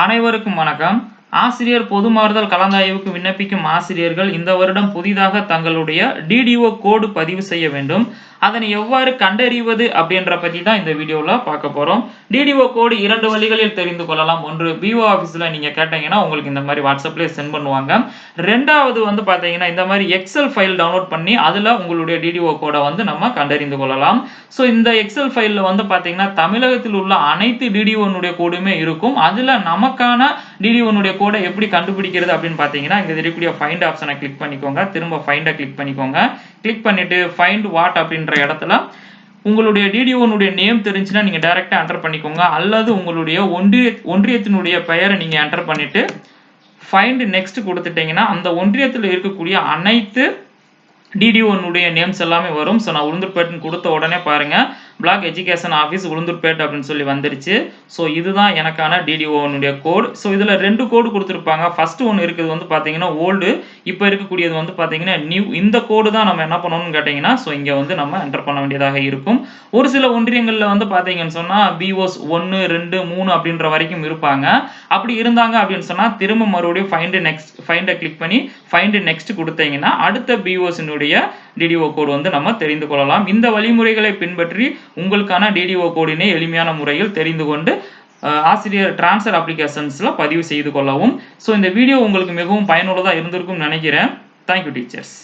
அனைவருக்கும் வணக்கம். ஆசிரியர் பொது மாறுதல் கலந்தாய்வுக்கு விண்ணப்பிக்கும் ஆசிரியர்கள் இந்த வருடம் புதிதாக தங்களுடைய டிடிஓ கோடு பதிவு செய்ய வேண்டும். அதனை எவ்வாறு கண்டறிவது அப்படின்ற பற்றி தான் இந்த வீடியோவில் பார்க்க போகிறோம் டிடிஓ கோடு இரண்டு வழிகளில் தெரிந்து கொள்ளலாம். ஒன்று பிஓ ஆஃபீஸில் நீங்கள் கேட்டீங்கன்னா உங்களுக்கு இந்த மாதிரி வாட்ஸ்அப்லேயே சென்ட் பண்ணுவாங்க. ரெண்டாவது வந்து பார்த்தீங்கன்னா இந்த மாதிரி எக்ஸல் ஃபைல் டவுன்லோட் பண்ணி அதில் உங்களுடைய டிடிஓ கோடை வந்து நம்ம கண்டறிந்து கொள்ளலாம். ஸோ இந்த எக்ஸல் ஃபைலில் வந்து பார்த்தீங்கன்னா தமிழகத்தில் உள்ள அனைத்து டிடிஓனுடைய கோடுமே இருக்கும். அதில் நமக்கான டிடிஓனுடைய கோடை எப்படி கண்டுபிடிக்கிறது அப்படின்னு பார்த்தீங்கன்னா இங்கே இருக்கக்கூடிய ஃபைண்ட் ஆப்ஷனை கிளிக் பண்ணிக்கோங்க. திரும்ப ஃபைண்டை கிளிக் பண்ணிக்கோங்க. கிளிக் பண்ணிட்டு ஃபைண்ட் வாட் அப்படின்ற இடத்துல உங்களுடைய டிடிஓனுடைய நேம் தெரிஞ்சுன்னா நீங்கள் டைரெக்டாக என்டர் பண்ணிக்கோங்க. அல்லது உங்களுடைய ஒன்றிய ஒன்றியத்தினுடைய பெயரை நீங்கள் என்டர் பண்ணிட்டு ஃபைண்ட் நெக்ஸ்ட் கொடுத்துட்டீங்கன்னா அந்த ஒன்றியத்தில் இருக்கக்கூடிய அனைத்து டிடிஓனுடைய நேம்ஸ் எல்லாமே வரும். ஸோ நான் உளுந்தூர்பேட்டுன்னு கொடுத்த உடனே பாருங்க. பிளாக் எஜுகேஷன் ஆஃபீஸ் உளுந்தூர்பேட் அப்படின்னு சொல்லி வந்துருச்சு. ஸோ இதுதான் எனக்கான டிடிஓனுடைய கோட் ஸோ இதில் ரெண்டு கோடு கொடுத்துருப்பாங்க. ஃபர்ஸ்ட் ஒன்று இருக்குது வந்து பார்த்தீங்கன்னா ஓல்டு இப்போ இருக்கக்கூடியது வந்து பார்த்தீங்கன்னா நியூ இந்த கோடு தான் நம்ம என்ன பண்ணணும்னு கேட்டிங்கன்னா ஸோ இங்கே வந்து நம்ம என்டர் பண்ண வேண்டியதாக இருக்கும். ஒரு சில ஒன்றியங்களில் வந்து பார்த்தீங்கன்னு சொன்னால் பிஓஸ் ஒன்று ரெண்டு மூணு அப்படின்ற வரைக்கும் இருப்பாங்க. அப்படி இருந்தாங்க அப்படின்னு சொன்னால் திரும்ப மறுபடியும் ஃபைண்டு நெக்ஸ்ட் ஃபைண்டை கிளிக் பண்ணி ஃபைண்டு நெக்ஸ்ட் கொடுத்தீங்கன்னா அடுத்த பிஓஸினுடைய டிடிஓ கோடு வந்து நம்ம தெரிந்து கொள்ளலாம். இந்த வழிமுறைகளை பின்பற்றி உங்களுக்கான டிடிஓ கோடினை எளிமையான முறையில் தெரிந்து கொண்டு ஆசிரியர் டிரான்ஸ்ஃபர் அப்ளிகேஷன்ஸில் பதிவு செய்து கொள்ளவும். ஸோ இந்த வீடியோ உங்களுக்கு மிகவும் பயனுள்ளதாக இருந்திருக்கும்னு நினைக்கிறேன். Thank you teachers